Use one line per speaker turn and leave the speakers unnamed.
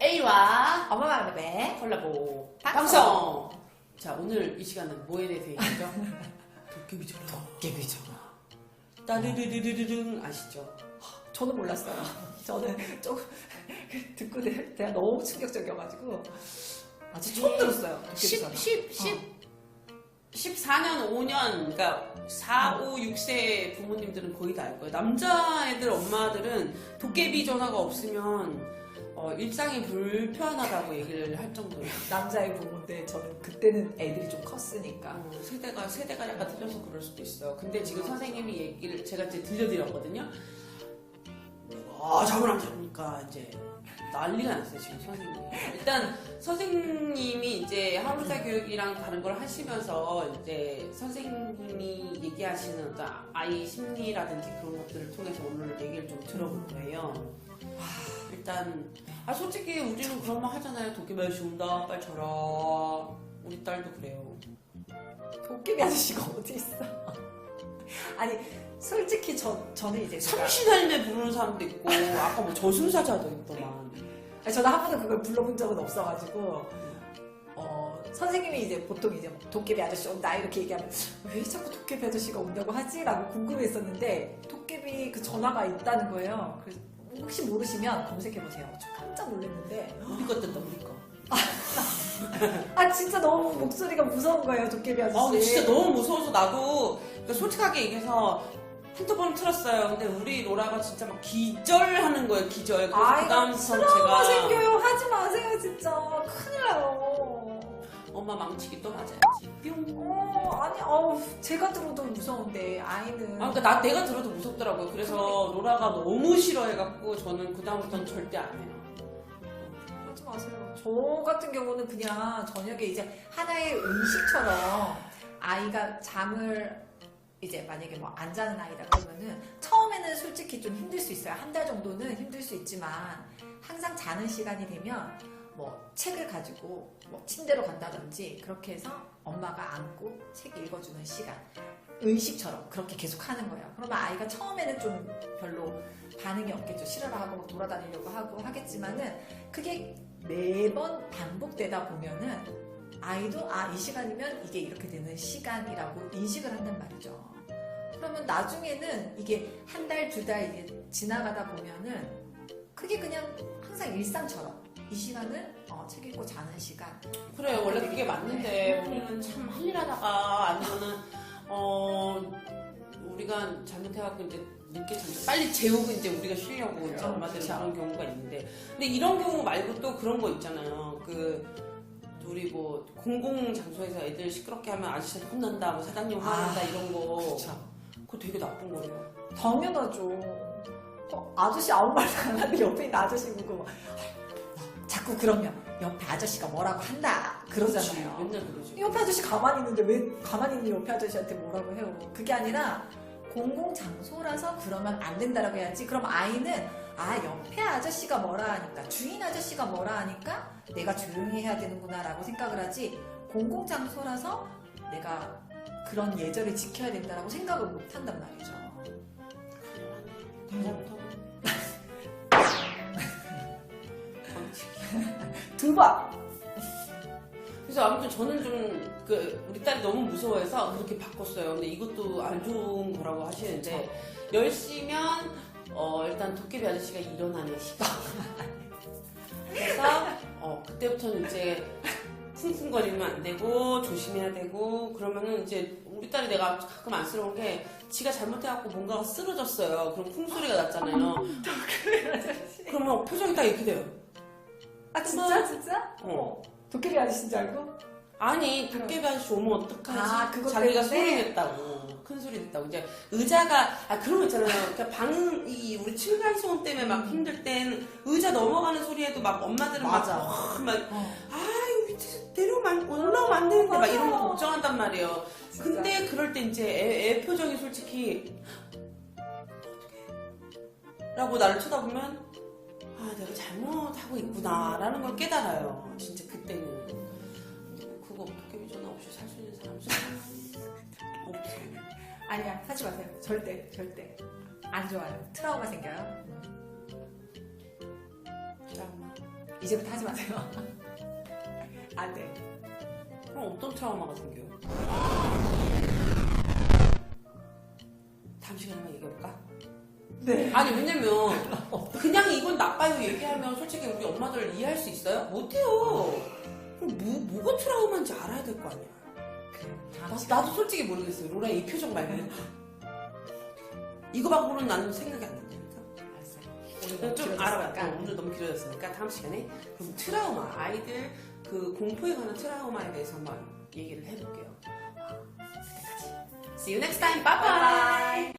A와
어머마 랩의
콜라보
방송.
방송. 자 오늘 이 시간은 뭐에 대해서 얘기하죠? 도깨비 전화.
도깨비 전화.
따르르르르르 아시죠?
저는 몰랐어요. 저는 조금 듣고 내가 너무 충격적이어가지고 아직 처음 들었어요.
10,
도깨비전화.
10, 10, 14년, 5년, 그러니까 4, 5, 6세 부모님들은 거의 다 알 거예요. 남자애들, 엄마들은 도깨비 전화가 없으면 어, 일상이 불편하다고 얘기를 할 정도예요.
남자의 부모인데 저는 그때는 애들이 좀 컸으니까
어, 세대가 세대가 약간 틀려서 그럴 수도 있어요. 근데 지금 선생님이 얘기를 제가 이제 들려드렸거든요. 아 잠을 안 자니까 이제 난리가 났어요 지금 선생님이. 일단 선생님이 이제 하루사 교육이랑 다른 걸 하시면서 이제 선생님이 얘기하시는 어떤 아이 심리라든지 그런 것들을 통해서 오늘 얘기를 좀 들어볼 거예요. 아, 일단 아 솔직히 우리는 그런 말 하잖아요. 도깨비 아저씨 온다 빨리 자라. 우리 딸도 그래요.
도깨비 아저씨가 어디 있어? 아니 솔직히 저 저는 이제 제가
삼시날매 부르는 사람도 있고 아까 뭐 저승사자도 있더만
아니, 저는 한 번도 그걸 불러본 적은 없어가지고 어, 선생님이 이제 보통 이제 뭐 도깨비 아저씨 온다 이렇게 얘기하면 왜 자꾸 도깨비 아저씨가 온다고 하지라고 궁금했었는데 도깨비 그 전화가 있다는 거예요. 그래서 혹시 모르시면 검색해 보세요. 저 깜짝 놀랐는데
우리 거 뜬다 우리 거.
아 진짜 너무 목소리가 무서운 거예요 도깨비 아저씨.
아 근데 진짜 너무 무서워서 나도 그러니까 솔직하게 얘기해서 핸드폰 틀었어요. 근데 우리 로라가 진짜 막 기절하는 거예요 기절. 그래서
아이가
그다음부터
트라우마
제가
생겨요. 하지 마세요 진짜 큰일 나요.
엄마 망치기 또 맞아야지. 뿅.
어 아니 어우 제가 들어도 무서운데 아이는
아, 그러니까 나 내가 들어도 무섭더라고요. 그래서 로라가 너무 싫어해갖고 저는 그다음부터는 절대 안 해요.
마세요. 저 같은 경우는 그냥 저녁에 이제 하나의 음식처럼 아이가 잠을 이제 만약에 뭐 안 자는 아이다 그러면은 처음에는 솔직히 좀 힘들 수 있어요. 한 달 정도는 힘들 수 있지만 항상 자는 시간이 되면 뭐 책을 가지고 뭐 침대로 간다든지 그렇게 해서 엄마가 안고 책 읽어주는 시간 의식처럼 그렇게 계속 하는 거예요. 그러면 아이가 처음에는 좀 별로 반응이 없겠죠. 싫어라 하고 돌아다니려고 하고 하겠지만은 그게 매번 반복되다 보면은 아이도 아 이 시간이면 이게 이렇게 되는 시간이라고 인식을 한단 말이죠. 그러면 나중에는 이게 한 달 두 달 이게 지나가다 보면은 그게 그냥 항상 일상처럼 이 시간은 어, 책 읽고 자는 시간.
그래 원래 그게 맞는데 우리는 참 할 일 하다가 아니면은 어 우리가 잘못해갖고 이제 늦게 잠 빨리 재우고 이제 우리가 쉬려고 엄마들은
그쵸.
그런 경우가 있는데 근데 이런 경우 말고 또 그런 거 있잖아요 그 우리 뭐 공공 장소에서 애들 시끄럽게 하면 아저씨한테 혼난다 뭐 사장님 화낸다
아,
이런 거
그렇죠.
그거 되게 나쁜 거래요
당연하죠. 어, 아저씨 아무 말도 안 하는데 옆에 있는 아저씨 보고 막, 자꾸 그러면 옆에 아저씨가 뭐라고 한다 그러잖아요.
맨날 그러지
옆에 아저씨 가만히 있는데 왜 가만히 있는 옆에 아저씨한테 뭐라고 해요? 그게 아니라 공공 장소라서 그러면 안 된다라고 해야지. 그럼 아이는 아 옆에 아저씨가 뭐라 하니까 주인 아저씨가 뭐라 하니까 내가 조용히 해야 되는구나 라고 생각을 하지. 공공 장소라서 내가 그런 예절을 지켜야 된다라고 생각을 못 한단 말이죠.
잘못하고
두 번.
그래서 아무튼 저는 좀 그 우리 딸이 너무 무서워해서 그렇게 바꿨어요. 근데 이것도 안 좋은 거라고 하시는데 10시면 어 일단 도깨비 아저씨가 일어나는 시간. 그래서 어 그때부터는 이제 쿵쿵거리면 안 되고 조심해야 되고 그러면은 이제 우리 딸이 내가 가끔 안쓰러운 게 지가 잘못해갖고 뭔가가 쓰러졌어요. 그럼 쿵 소리가 났잖아요. 그러면 표정이 딱 이렇게 돼요.
아 진짜 진짜?
어.
도깨비 아저씨인 줄 알고?
아니 도깨비 아저씨 오면 어떡하지?
아, 그것
자기가
때문에?
소리 냈다고 큰 소리 냈다고 이제 의자가 아 그런 거 있잖아요. 그러니까 방이 우리 층간 소음 때문에 막 힘들 땐 의자 넘어가는 소리에도 막 엄마들은
맞아.
막, 막
어.
아유 밑에서 안- 올라오면 안 되는데 막 이런 거. 걱정한단 말이에요. 근데 그럴 때 이제 애, 애 표정이 솔직히 라고 나를 쳐다보면 아 내가 잘못하고 있구나라는 걸 깨달아요. 진짜 그
아니야 하지 마세요. 절대 절대 안 좋아요. 트라우마 생겨요.
드라마.
이제부터 하지 마세요. 안 돼.
그럼 어떤 트라우마가 생겨요? 다음 시간에만 얘기해볼까?
네.
아니 왜냐면 그냥 이건 나빠요 얘기하면 솔직히 우리 엄마들 이해할 수 있어요? 못해요. 그럼 뭐, 뭐가 트라우마인지 알아야 될 거 아니야.
그래.
나, 나도 솔직히 모르겠어요. 로라 이 표정 말고는. 이거 말고는 나는 생각이 안 난다니까.
알았어요.
좀. 알아봐요. 어, 오늘 너무 길어졌으니까 다음 시간에 그럼 트라우마 아이들 그 공포에 관한 트라우마에 대해서 한번 얘기를 해볼게요. 그때까지. See you next time. Bye bye.